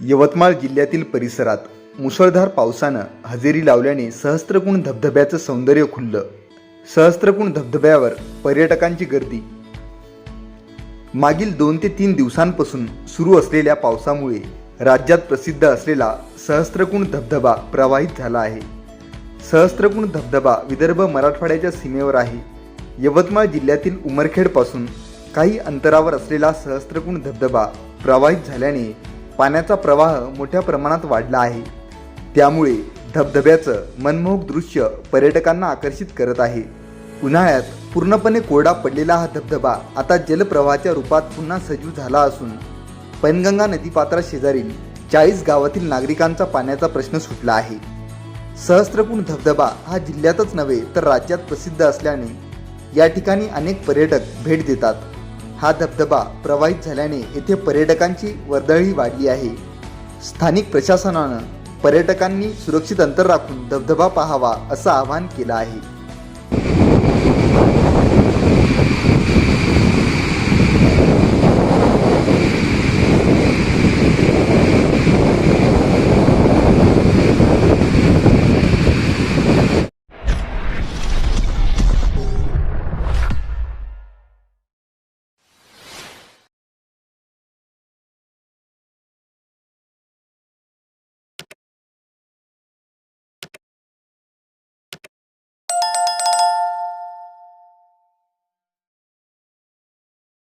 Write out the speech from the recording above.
यवतमाळ जिल्ह्यातील परिसरात मुसळधार पावसानं हजेरी लावल्याने सहस्त्रकुण धबधब्याचं सौंदर्य खुललं. सहस्त्रकुण धबधब्यावर पर्यटकांची गर्दी. मागील दोन ते तीन दिवसांपासून सुरू असलेल्या पावसामुळे राज्यात प्रसिद्ध असलेला सहस्त्रकुण धबधबा प्रवाहित झाला आहे. सहस्त्रकुण धबधबा विदर्भ मराठवाड्याच्या सीमेवर आहे. यवतमाळ जिल्ह्यातील उमरखेडपासून काही अंतरावर असलेला सहस्त्रकुण धबधबा प्रवाहित झाल्याने पाण्याचा प्रवाह मोठ्या प्रमाणात वाढला आहे. त्यामुळे धबधब्याचं मनमोहक दृश्य पर्यटकांना आकर्षित करत आहे. उन्हाळ्यात पूर्णपणे कोरडा पडलेला हा धबधबा आता जलप्रवाहाच्या रूपात पुन्हा सजीव झाला असून पैनगंगा नदीपात्रा शेजारील चाळीस गावातील नागरिकांचा पाण्याचा प्रश्न सुटला आहे. सहस्त्रकुंड धबधबा हा जिल्ह्यातच नव्हे तर राज्यात प्रसिद्ध असल्याने या ठिकाणी अनेक पर्यटक भेट देतात. हा धबधबा प्रवाहित झाल्याने येथे पर्यटकांची वर्दळही वाढली आहे. स्थानिक प्रशासनानं पर्यटकांनी सुरक्षित अंतर राखून धबधबा पाहावा असं आवाहन केलं आहे.